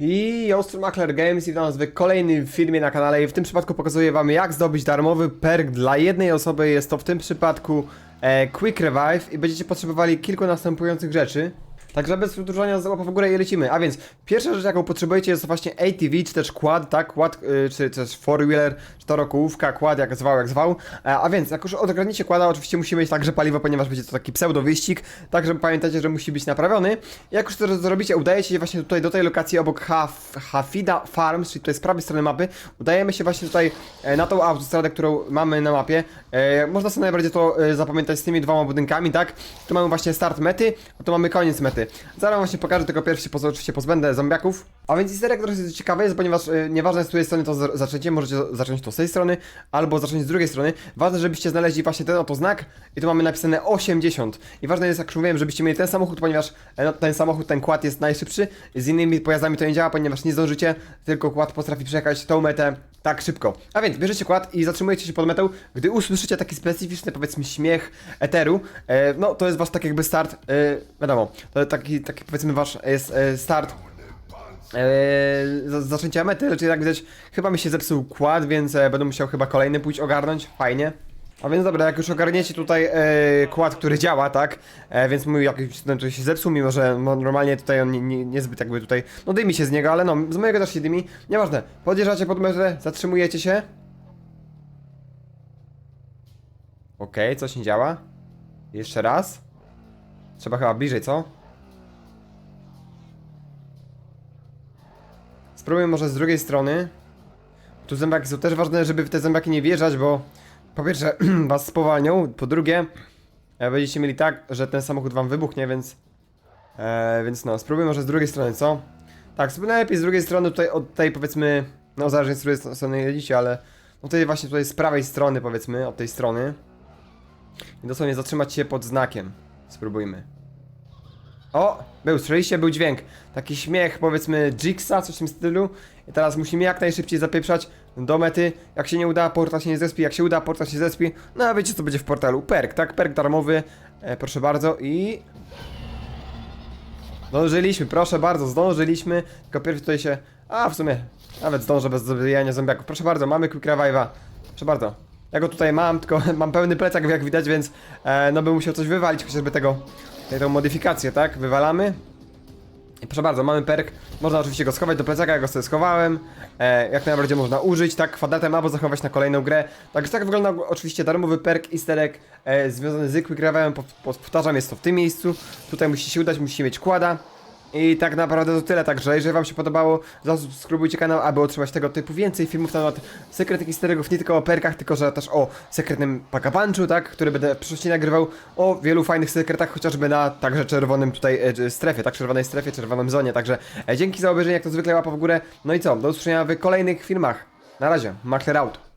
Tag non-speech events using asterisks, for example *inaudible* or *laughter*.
I Makler Games i witam was w kolejnym filmie na kanale i w tym przypadku pokazuję wam jak zdobyć darmowy perk dla jednej osoby, jest to w tym przypadku e, Quick Revive i będziecie potrzebowali kilku następujących rzeczy. Także bez przedłużania z łapa w górę i lecimy. A więc pierwsza rzecz jaką potrzebujecie jest właśnie ATV, czy też quad, tak? Quad, y, czy też four-wheeler, czterokołówka, quad, jak zwał, jak zwał. E, a więc, jak już ogarniecie quada, oczywiście musi mieć także paliwo, ponieważ będzie to taki pseudo wyścig. Także pamiętajcie, że musi być naprawiony. Jak już to zrobicie, udajecie się właśnie tutaj do tej lokacji obok Haf, Hafida Farms, czyli tutaj z prawej strony mapy. Udajemy się właśnie tutaj e, na tą autostradę, którą mamy na mapie. E, można sobie najbardziej to e, zapamiętać z tymi dwoma budynkami, tak? Tu mamy właśnie start mety, a tu mamy koniec mety. Zaraz właśnie pokażę, tylko pierwszy poz- oczywiście pozbędę zombiaków. A więc easter egg jest ciekawy jest, ponieważ e, nieważne z której strony to zaczniecie, możecie zacząć to z tej strony, albo zacząć z drugiej strony. Ważne, żebyście znaleźli właśnie ten oto znak i tu mamy napisane 80. I ważne jest, jak już mówiłem, żebyście mieli ten samochód, ponieważ e, no, ten samochód, ten kład jest najszybszy. Z innymi pojazdami to nie działa, ponieważ nie zdążycie, tylko kład potrafi przejechać tą metę tak szybko. A więc bierzecie kład i zatrzymujecie się pod metą, gdy usłyszycie taki specyficzny, powiedzmy, śmiech eteru, e, no to jest wasz tak jakby start, e, wiadomo, to taki, taki powiedzmy wasz jest e, start Eee, za- zaczęcia mety, lecz jak widać chyba mi się zepsuł kład, więc e, będę musiał chyba kolejny pójść ogarnąć, fajnie. A więc dobra, jak już ogarniecie tutaj e, kład, który działa, tak, e, więc mój jakiś ten tutaj się zepsuł, mimo że no, normalnie tutaj on nie, nie, niezbyt jakby tutaj, no dymi się z niego, ale no, z mojego też się dymi, nieważne, podjeżdżacie pod metę, zatrzymujecie się. Okej, coś nie działa. Jeszcze raz. Trzeba chyba bliżej, co? Spróbuję może z drugiej strony. Tu zębaki są też ważne, żeby w te zębaki nie wjeżdżać, bo po pierwsze *clears throat* was spowalnią, po drugie e, będziecie mieli tak, że ten samochód wam wybuchnie, więc e, więc no, spróbuję może z drugiej strony, co? Tak, spróbuję najlepiej z drugiej strony tutaj od tej powiedzmy, no zależy z której st- strony jedziecie, ale no tutaj właśnie tutaj z prawej strony powiedzmy, od tej strony i dosłownie zatrzymać się pod znakiem. Spróbujmy. O! Był, słyszeliście? Był dźwięk. Taki śmiech, powiedzmy, Jixa, coś w tym stylu. I teraz musimy jak najszybciej zapieprzać do mety. Jak się nie uda, portal się nie zespi. Jak się uda, portal się zespi. No a wiecie co będzie w portalu? Perk, tak? Perk darmowy. E, proszę bardzo i... Zdążyliśmy, proszę bardzo, zdążyliśmy. Tylko pierw tutaj się... A, w sumie, nawet zdążę bez zabijania zombiaków. Proszę bardzo, mamy Quick Revive'a. Proszę bardzo. Ja go tutaj mam, tylko *laughs* mam pełny plecak, jak widać, więc e, no bym musiał coś wywalić, chociażby tego, tą modyfikację, tak? Wywalamy. Proszę bardzo, mamy perk. Można oczywiście go schować do plecaka, ja go sobie schowałem. E, jak najbardziej można użyć, tak? Kwadratem albo zachować na kolejną grę. Także tak wygląda oczywiście darmowy perk easter egg e, związany z Revive'em. Pow- Powtarzam, jest to w tym miejscu. Tutaj musi się udać, musicie mieć kłada. I tak naprawdę to tyle, także. Jeżeli wam się podobało, zasubskrybujcie kanał, aby otrzymać tego typu więcej filmów na temat sekretnych easter eggów, nie tylko o perkach, tylko że też o sekretnym pakapanczu, tak, który będę w przyszłości nagrywał, o wielu fajnych sekretach, chociażby na także czerwonym tutaj e, strefie, tak, czerwonej strefie, czerwonym zonie, także e, dzięki za obejrzenie, jak to zwykle łapa w górę, no i co, do usłyszenia w kolejnych filmach. Na razie, Makler out.